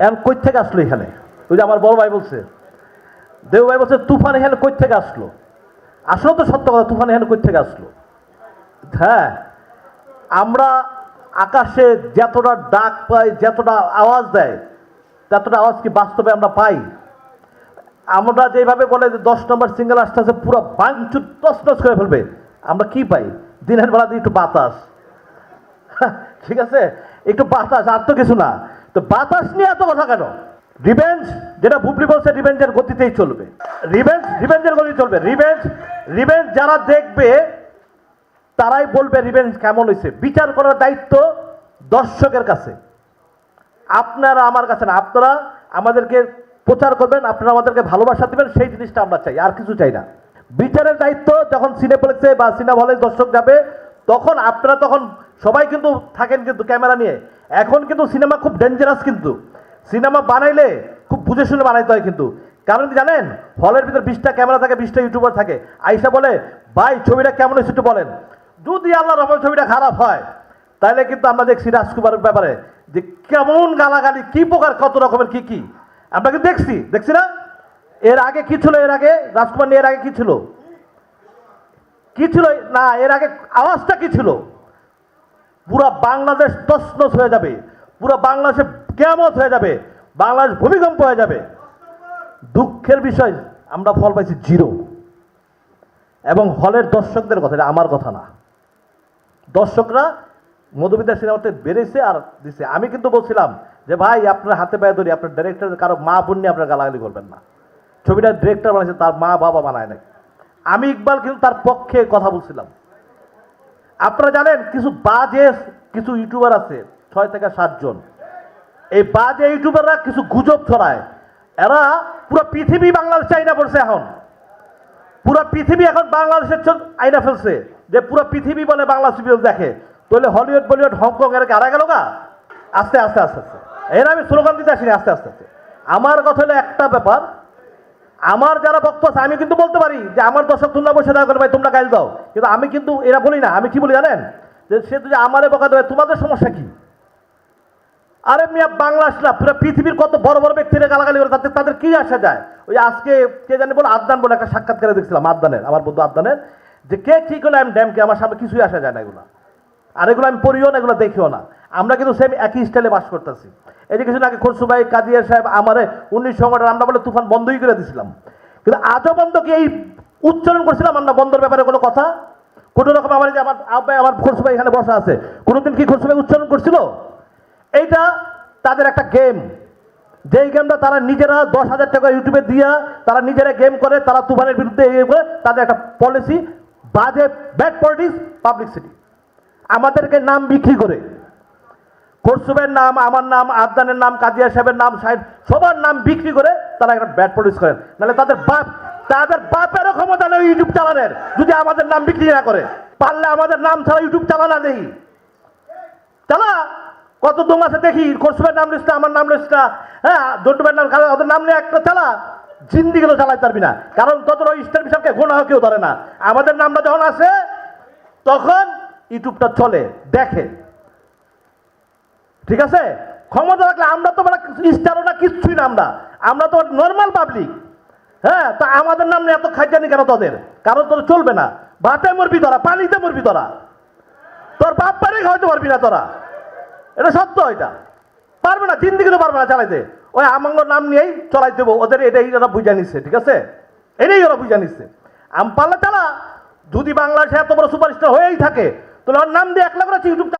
এখন কই থেকে আসলো এখানে? ওই যে আমার বড় ভাই বলছে। দেউ ভাই বলছে, তুফান এখানে কই থেকে আসলো? আসলে তো সত্য কথা, তুফান এখানে কই থেকে আসলো? হ্যাঁ আমরা আকাশে যতটা ডাক পাই, যতটা আওয়াজ দেয়, ততটা আওয়াজ কি বাস্তবে আমরা পাই? আমরা যেভাবে বলে যে দশ নম্বর সিঙ্গেল আসতে আসতে পুরো বাংচুর তসনস করে ফেলবে, আমরা কি পাই? দিনের বেলা দিয়ে একটু বাতাস। ঠিক আছে? একটু বাতাস, আর তো কিছু না। তো বাতাস নিয়ে এত কথা কেন? রিভেঞ্জ যেটা বুবলি বলছে রিভেঞ্জের গতিতেই চলবে। রিভেঞ্জ রিভেঞ্জের গতি চলবে। রিভেঞ্জ রিভেঞ্জ যারা দেখবে, তারাই বলবে রিভেঞ্জ কেমন হয়েছে বিচার করার দায়িত্ব দর্শকের কাছে। আপনারা আমার কাছে না, আপনারা আমাদেরকে প্রচার করবেন, আপনারা আমাদেরকে ভালোবাসা দেবেন, সেই জিনিসটা আমরা চাই, আর কিছু চাই না। বিচারের দায়িত্ব যখন সিনেপ্লেক্সে বা সিনেমা হলে দর্শক যাবে, তখন আপনারা তখন সবাই কিন্তু থাকেন কিন্তু ক্যামেরা নিয়ে। এখন কিন্তু সিনেমা খুব ডেঞ্জারাস কিন্তু। সিনেমা বানাইলে খুব বুঝে শুনে বানাইতে হয় কিন্তু। কারণ কি জানেন? হলের ভিতর বিশটা ক্যামেরা থাকে, বিশটা ইউটিউবার থাকে। আইসা বলে, ভাই, ছবিটা কেমন হয়েছে একটু বলেন। যদি আল্লাহ রহমান ছবিটা খারাপ হয় তাহলে কিন্তু আমরা দেখছি রাজকুমারের ব্যাপারে যে কেমন গালাগালি, কি প্রকার, কত রকমের, কি কি। আমরা কিন্তু দেখছি দেখছি না? এর আগে কি ছিল, এর আগে? রাজকুমার নিয়ে এর আগে কি ছিল? কি ছিল? না, এর আগে আওয়াজটা কি ছিল? পুরা বাংলাদেশ তসনস হয়ে যাবে। পুরা বাংলাদেশে কেমত হয়ে যাবে। বাংলাদেশ ভূমিকম্প হয়ে যাবে। দুঃখের বিষয়, আমরা ফল পাইছি জিরো। এবং হলের দর্শকদের কথা, এটা আমার কথা না। দর্শকরা মধুবিদ্যা সিনেমাতে বেড়েছে আর দিছে। আমি কিন্তু বলছিলাম যে, ভাই, আপনার হাতে পায়ে ধরি, আপনার ডিরেক্টর কারও মা বোন নিয়ে আপনার গালাগালি করবেন না। ছবিটা ডিরেক্টর বানাইছে, তার মা বাবা বানায় নাই। আমি ইকবাল কিন্তু তার পক্ষে কথা বলছিলাম। আপনারা জানেন, কিছু বাজে, কিছু ইউটিউবার আছে, ছয় থেকে সাতজন এই বাজে ইউটিউবাররা কিছু গুজব ছড়ায়। এরা পুরো পৃথিবী বাংলাদেশে আইনা পড়ছে এখন। পুরো পৃথিবী এখন বাংলাদেশের আইনা ফেলছে। যে পুরো পৃথিবী বলে বাংলা সিরিয়াল দেখে। তাহলে হলিউড বলিউড হংকং এর হারা গেল গা? আস্তে আস্তে আস্তে আস্তে। এর আমি স্লোগান দিতে আসিনি, আস্তে আস্তে আস্তে। আমার কথা হলো একটা ব্যাপার। আমার যারা বক্ত আছে, আমি কিন্তু বলতে পারি যে আমার দর্শক তোমরা বসে থাকো ভাই, তোমরা গাইল দাও। কিন্তু আমি কিন্তু এরা বলি না, আমি কি বলি জানেন? যে সে যদি আমারে বকা দেবে তোমাদের সমস্যা কি? আরে মিয়া, বাংলা না, পুরো পৃথিবীর কত বড় বড় ব্যক্তিরা গালাগালি করে, তাদের তাদের কি আসা যায়? ওই আজকে কে জানি বলে, আদনান বলে একটা সাক্ষাৎকারে দেখছিলাম, আদনানের, আমার বন্ধু আদনানের, যে কে কি করল আমি ড্যামকে আমার সামনে কিছুই আসা যায় না এগুলো। আর এগুলো আমি পড়িও না, এগুলো দেখিও না। আমরা কিন্তু সেম একই স্টাইলে বাস করতেছি। এই যে কিছুদিন আগে খরসু ভাই, কাদিয়া সাহেব আমারে উনিশ সংগঠন আমরা বলে তুফান বন্ধই করে দিয়েছিলাম কিন্তু আজও বন্ধ কি এই উচ্চারণ করছিলাম আমরা বন্ধের ব্যাপারে কোনো কথা? কোনো রকম আমার যে আমার আব্বাই, আমার খরসু ভাই এখানে বসা আছে। কোনোদিন কি খরসু ভাই উচ্চারণ করছিল? এইটা তাদের একটা গেম যেই গেমটা তারা নিজেরা দশ হাজার টাকা ইউটিউবে দিয়া তারা নিজেরা গেম করে, তারা তুফানের বিরুদ্ধে ইয়ে করে তাদের একটা পলিসি বাজে ব্যাড পলিটিক্স পাবলিসিটি আমাদেরকে নাম বিক্রি করে। খরসুবের নাম, আমার নাম, আদনানের নাম কাদিয়া সাহেবের নাম, সাহেব, সবার নাম বিক্রি করে তারা একটা ব্যাট পলিটিক্স করেন নাহলে তাদের বাপ, তাদের বাপেরও ক্ষমতা নেই ইউটিউব চালানের, যদি আমাদের নাম বিক্রি না করে। পারলে আমাদের নাম ছাড়া ইউটিউব চালানা দেই চালা, কত দম আছে দেখি খরসুবের নাম লিস্টটা আমার নাম লিস্টটা হ্যাঁ জন্টুবের নাম ওদের নাম নিয়ে একটা, চালা। জিন্দি গেলেও চালাতে পারবি না। কারণ তোদের ওই ইস্টার বিশালকে গোনা কেউ ধরে না। আমাদের নামটা যখন আসে, তখন ইউটিউবটা চলে, দেখে। ঠিক আছে? ক্ষমতা রাখলে আমরা তো মানে স্টারও না, কিচ্ছুই না আমরা। আমরা তো নর্মাল পাবলিক হ্যাঁ তা আমাদের নাম এত খাইজানি কেন তোদের? কারণ তোর চলবে না। ভাতে মরবি তোরা, পানিতে মরবি তোরা। তোর বাপ পারে খাওয়াতে পারবি না তোরা। এটা সত্য এটা। পারবে না জিন্দিগিতে পারবে না চালাইতে? ওই আমাঙ্গ নাম নিয়েই চলাই দেবো। ওদের এটাই ওরা বুঝা নিচ্ছে ঠিক আছে? এটাই ওরা বুঝা নিচ্ছে আম পারলে চালা, যদি বাংলাদেশে এত বড় সুপারস্টার হয়েই থাকে, তাহলে ওর নাম দিয়ে এক লাখ